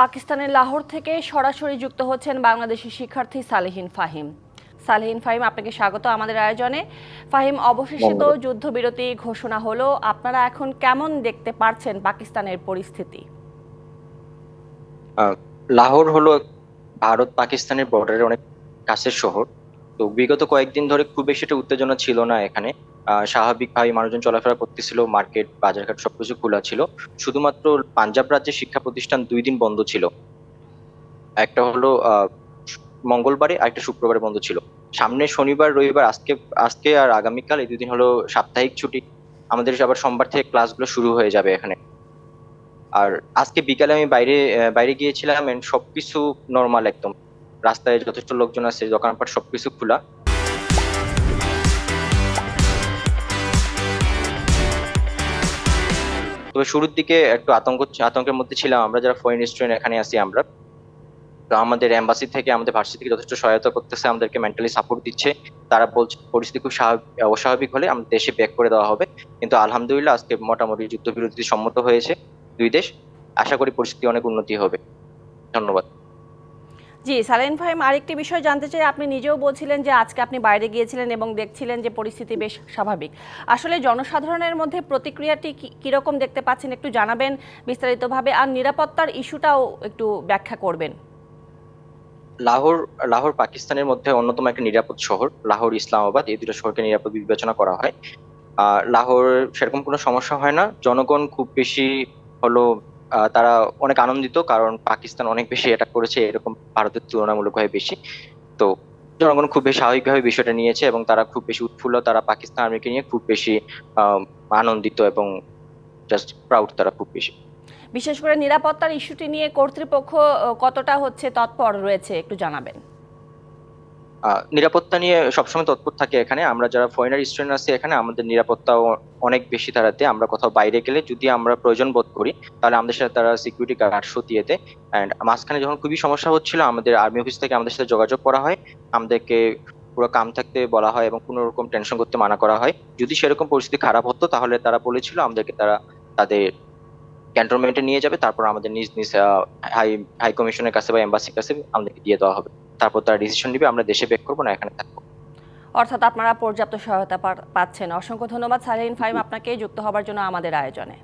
পাকিস্তানের লাহোর থেকে সরাসরি যুক্ত হচ্ছেন বাংলাদেশি শিক্ষার্থী সালেহিন ফাহিম। সালেহিন ফাহিম আপনাকে স্বাগত আমাদের আয়োজনে। ফাহিম অবশেষে তো যুদ্ধবিরতি ঘোষণা হলো। আপনারা এখন কেমন দেখতে পারছেন পাকিস্তানের পরিস্থিতি? লাহোর হলো ভারত পাকিস্তানের বর্ডারের অনেক কাছের শহর। তো বিগত কয়েকদিন ধরে খুব বেশি একটা উত্তেজনা ছিল না এখানে। স্বাভাবিকভাবে মানুষজন চলাফেরা করতেছিল, মার্কেট, বাজারঘাট সবকিছু খোলা ছিল। শুধুমাত্র পাঞ্জাব রাজ্যের শিক্ষা প্রতিষ্ঠান দুই দিন বন্ধ ছিল। একটা হলো মঙ্গলবারে আর একটা শুক্রবারে বন্ধ ছিল। সামনে শনিবার, রবিবার, আজকে আজকে আর আগামীকাল এই দুদিন হলো সাপ্তাহিক ছুটি। আমাদের আবার সোমবার থেকে ক্লাসগুলো শুরু হয়ে যাবে এখানে। আর আজকে বিকালে আমি বাইরে বাইরে গিয়েছিলাম সবকিছু নর্মাল একদম। রাস্তায় যথেষ্ট লোকজন আছে, দোকানপাট সবকিছু খোলা। তবে শুরুর দিকে একটু আতঙ্ক, আতঙ্কের মধ্যে ছিলাম আমরা, যারা ফরেন স্টুডেন্ট এখানে আছি আমরা। তো আমাদের এম্বাসি থেকে, আমাদের ভার্সিটি থেকে যথেষ্ট সহায়তা করতেছে, আমাদেরকে মেন্টালি সাপোর্ট দিচ্ছে। তারা বলছে, পরিস্থিতি খুব স্বাভাবিক অস্বাভাবিক হলে আমাদের দেশে ব্যাক করে দেওয়া হবে। কিন্তু আলহামদুলিল্লাহ আজকে মোটামুটি যুদ্ধবিরতি সম্মত হয়েছে দুই দেশ। আশা করি পরিস্থিতি অনেক উন্নতি হবে। ধন্যবাদ। জি সালেহিন ফাহিম আরেকটি বিষয় জানতে চাই। আপনি নিজেও বলছিলেন যে আজকে আপনি বাইরে গিয়েছিলেন এবং দেখছিলেন যে পরিস্থিতি বেশ স্বাভাবিক। আসলে জনসাধারণের মধ্যে প্রতিক্রিয়াটি কীরকম দেখতে পাচ্ছেন একটু জানাবেন বিস্তারিতভাবে। আর নিরাপত্তার ইস্যুটাও একটু ব্যাখ্যা করবেন। লাহোর লাহোর পাকিস্তানের মধ্যে অন্যতম একটা নিরাপদ শহর, লাহোর ইসলামাবাদ। এই দুটো শহরকে নিরাপদ বিবেচনা করা হয়। আর লাহোর সেরকম কোনো সমস্যা হয় না। জনগণ খুব বেশি হলো তারা অনেক আনন্দিত, কারণ পাকিস্তান অনেক বেশি অ্যাটাক করেছে, এরকম ভারতের তুলনামূলকভাবে বেশি। তো জনগণ খুব বেশি স্বাভাবিকভাবে বিষয়টা নিয়েছে এবং তারা খুব বেশি উৎফুল্ল, তারা পাকিস্তান আর্মিকে নিয়ে খুব বেশি আনন্দিত এবং জাস্ট প্রাউড তারা খুব বেশি। বিশেষ করে নিরাপত্তার ইস্যুটি নিয়ে কর্তৃপক্ষ কতটা হচ্ছে তৎপর রয়েছে একটু জানাবেন। নিরাপত্তা নিয়ে সবসময় তৎপর থাকে এখানে। আমরা যারা ফরেনার স্টুডেন্ট আছি এখানে, আমাদের নিরাপত্তাও অনেক বেশি তারাতে। আমরা কোথাও বাইরে গেলে যদি আমরা প্রয়োজন বোধ করি, তাহলে আমাদের সাথে তারা সিকিউরিটি গার্ড সতিয়ে দেয় অ্যান্ড মাঝখানে যখন খুবই সমস্যা হচ্ছিল, আমাদের আর্মি অফিস থেকে আমাদের সাথে যোগাযোগ করা হয়। আমাদেরকে পুরো কাম থাকতে বলা হয় এবং কোনো রকম টেনশন করতে মানা করা হয়। যদি সেরকম পরিস্থিতি খারাপ হতো, তাহলে তারা বলেছিল আমাদেরকে তারা তাদের ক্যান্টনমেন্টে নিয়ে যাবে। তারপর আমাদের নিজ নিজ হাই হাই কমিশনের কাছে বা এম্বাসির কাছে আমাদেরকে দিয়ে দেওয়া হবে। তারপর তারা ডিসিশন নিবে আমরা দেশে ব্যাক করব না এখানে থাকব। অর্থাৎ আপনারা পর্যাপ্ত সহায়তা পাচ্ছেন। অসংখ্য ধন্যবাদ সালেহিন ফাইম আপনাকে যুক্ত হবার জন্য আমাদের আয়োজনে।